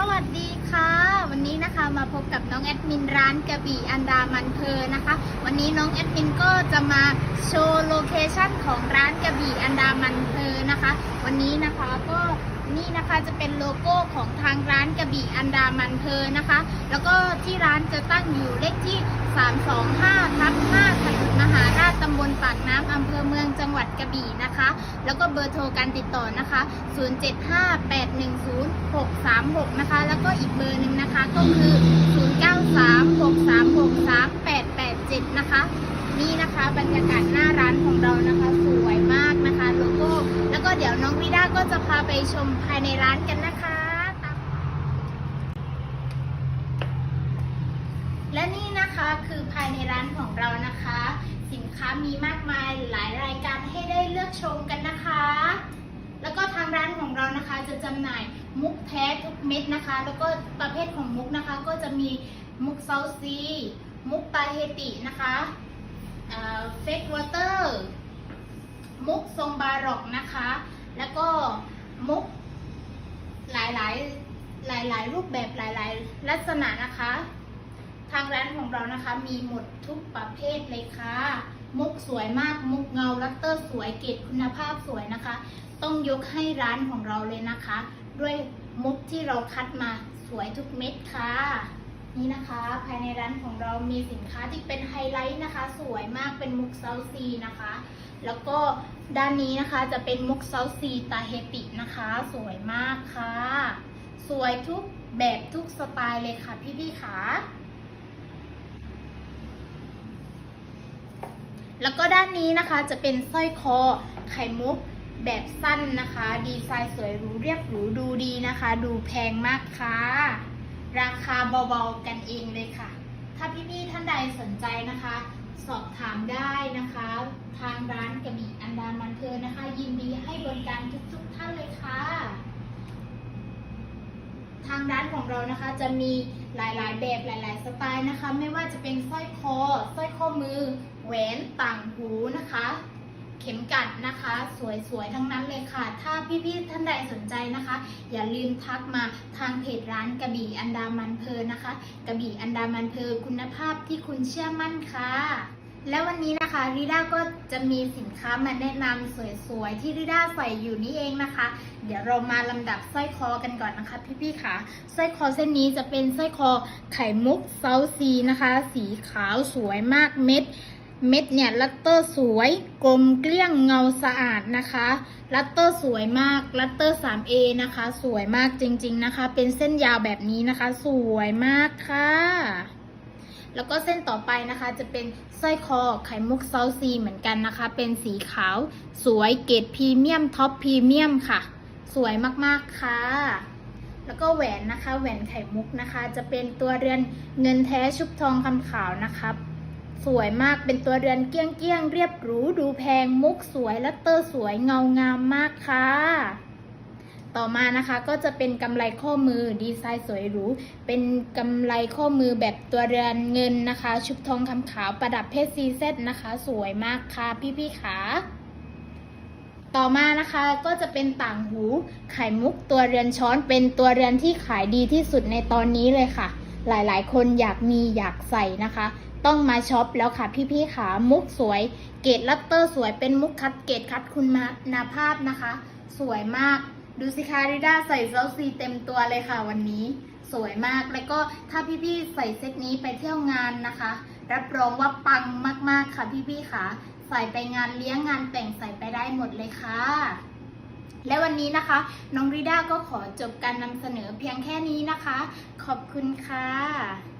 สวัสดีค่ะ วันนี้นะคะมาพบกับน้องแอดมินร้านกระบี่อันดามันเพอนะคะ วันนี้น้องแอดมินก็จะมาโชว์โลเคชั่นของร้านกระบี่อันดามันเพอนะคะ วันนี้นะคะก็ นี่นะคะจะเป็นโลโก้ของทางร้านกระบี่อันดามันเพอนะคะ แล้วก็ที่ร้านจะตั้งอยู่เลขที่ 325ทับ5ถนนมหาราชตำบลปากน้ำอำเภอเมืองจังหวัดกระบี่นะคะ แล้วก็เบอร์โทรการติดต่อนะคะ 0758106636 นะคะ แล้วก็อีกเบอร์หนึ่งนะคะก็คือ 0936363887 นะคะ นี่นะคะบรรยากาศหน้าร้านของเรานะคะสวย ก็จะพาไปชมภายในร้านกันนะคะ และนี่นะคะคือภายในร้านของเรานะคะ สินค้ามีมากมายหลายรายการให้ได้เลือกชมกันนะคะ แล้วก็ทางร้านของเรานะคะจะจำหน่ายมุกแท้ทุกเม็ดนะคะ แล้วก็ประเภทของมุกนะคะ ก็จะมีมุกเซาซีมุกตาเฮตินะคะเฟกวอเตอร์ มุกทรงบารอกนะคะ แล้วก็มุกหลายหลายหลายหลายๆรูปแบบหลายหลายๆลักษณะนะคะ ทางร้านของเรานะคะ มีหมดทุกประเภทเลยค่ะ มุกสวยมากมุกเงาลัตเตอร์สวยเกรดคุณภาพสวยนะคะ ต้องยกให้ร้านของเราเลยนะคะ ด้วยมุกที่เราคัดมาสวยทุกเม็ดค่ะ นี่นะคะภายในร้านของเรามีสินค้าที่เป็นไฮไลท์นะคะ สวยมากเป็นมุกเซาซีนะคะ แล้วก็ด้านนี้นะคะจะเป็นมุกเซาซีตาเฮตินะคะ สวยมากค่ะ สวยทุกแบบทุกสไตล์เลยค่ะพี่ๆค่ะแล้วก็ด้านนี้นะคะจะเป็นสร้อยคอไข่มุกแบบสั้นนะคะ ดีไซน์สวยหรูเรียบหรูดูดีนะคะ ดูแพงมากค่ะ ราคาเบาๆกันเองเลยค่ะ ถ้าพี่ๆท่านใดสนใจนะคะ สอบถามได้นะคะ ทางร้านกระบี่อันดามันเพลนะคะ ยินดีให้บริการทุกๆท่านเลยค่ะ ทางร้านของเรานะคะจะมีหลายๆแบบหลาย ๆ สไตล์นะคะ ไม่ว่าจะเป็นสร้อยคอสร้อยข้อมือแหวนต่างหูนะคะ ข็มกัดนะคะ สวยๆ ทั้งนั้นเลยค่ะ ถ้าพี่ๆท่านใดสนใจนะคะ อย่าลืมทักมาทางเพจร้านกระบี่อันดามันเพลนะคะกระบี่อันดามันเพลคุณภาพที่คุณเชื่อมั่นค่ะแล้ววันนี้นะคะริด้าก็จะมีสินค้ามาแนะนำสวยๆ ที่ริด้าใส่อยู่นี่เองนะคะ เดี๋ยวเรามาลำดับสร้อยคอกันก่อนนะคะ พี่ๆค่ะสร้อยคอเส้นนี้จะเป็นสร้อยคอไข่มุกเซาซีนะคะ สีขาวสวยมากเม็ด เม็ดเนี่ยลัตเตอร์สวยกลมเกลี้ยงเงาสะอาดนะคะลัตเตอร์สวยมากลัตเตอร์ 3A นะคะ สวยมากจริงๆนะคะ เป็นเส้นยาวแบบนี้นะคะ สวยมากค่ะแล้วก็เส้นต่อไปนะคะจะเป็นสร้อยคอไข่มุกเซาซีเหมือนกันนะคะ เป็นสีขาวสวยเกรดพรีเมียมท็อปพรีเมียมค่ะ สวยมากๆค่ะ แล้วก็แหวนนะคะ แหวนไข่มุกนะคะ จะเป็นตัวเรือนเงินแท้ชุบทองคำขาวนะคะ สวยมากเป็นตัวเรือนเกี้ยงเกี้ยงเรียบหรูดูแพงมุกสวยและเตอร์สวยเงางามมากค่ะ ต่อมานะคะก็จะเป็นกำไลข้อมือดีไซน์สวยหรูเป็นกำไลข้อมือแบบตัวเรือนเงินนะคะ ชุบทองคำขาวประดับเพชรซีเซตนะคะ สวยมากค่ะพี่ๆขาต่อมานะคะก็จะเป็นต่างหูไข่มุกตัวเรือนช้อนเป็นตัวเรือนที่ขายดีที่สุดในตอนนี้เลยค่ะ หลายๆ คนอยากมีอยากใส่นะคะ ต้องมาช็อปแล้วค่ะพี่ๆขามุกสวย เกรดลัตเตอร์สวยเป็นมุกคัดเกรดคัดคุณนาภาพนะคะ สวยมากดูสิคะริด้าใส่เซาซีเต็มตัวเลยค่ะวันนี้สวยมากแล้วก็ถ้าพี่ๆใส่เซตนี้ไปเที่ยวงานนะคะ รับรองว่าปังมากๆค่ะพี่ๆค่ะใส่ไปงานเลี้ยงงานแต่งใส่ไปได้หมดเลยค่ะ และวันนี้นะคะ น้องริด้าก็ขอจบการนำเสนอเพียงแค่นี้นะคะ ขอบคุณค่ะ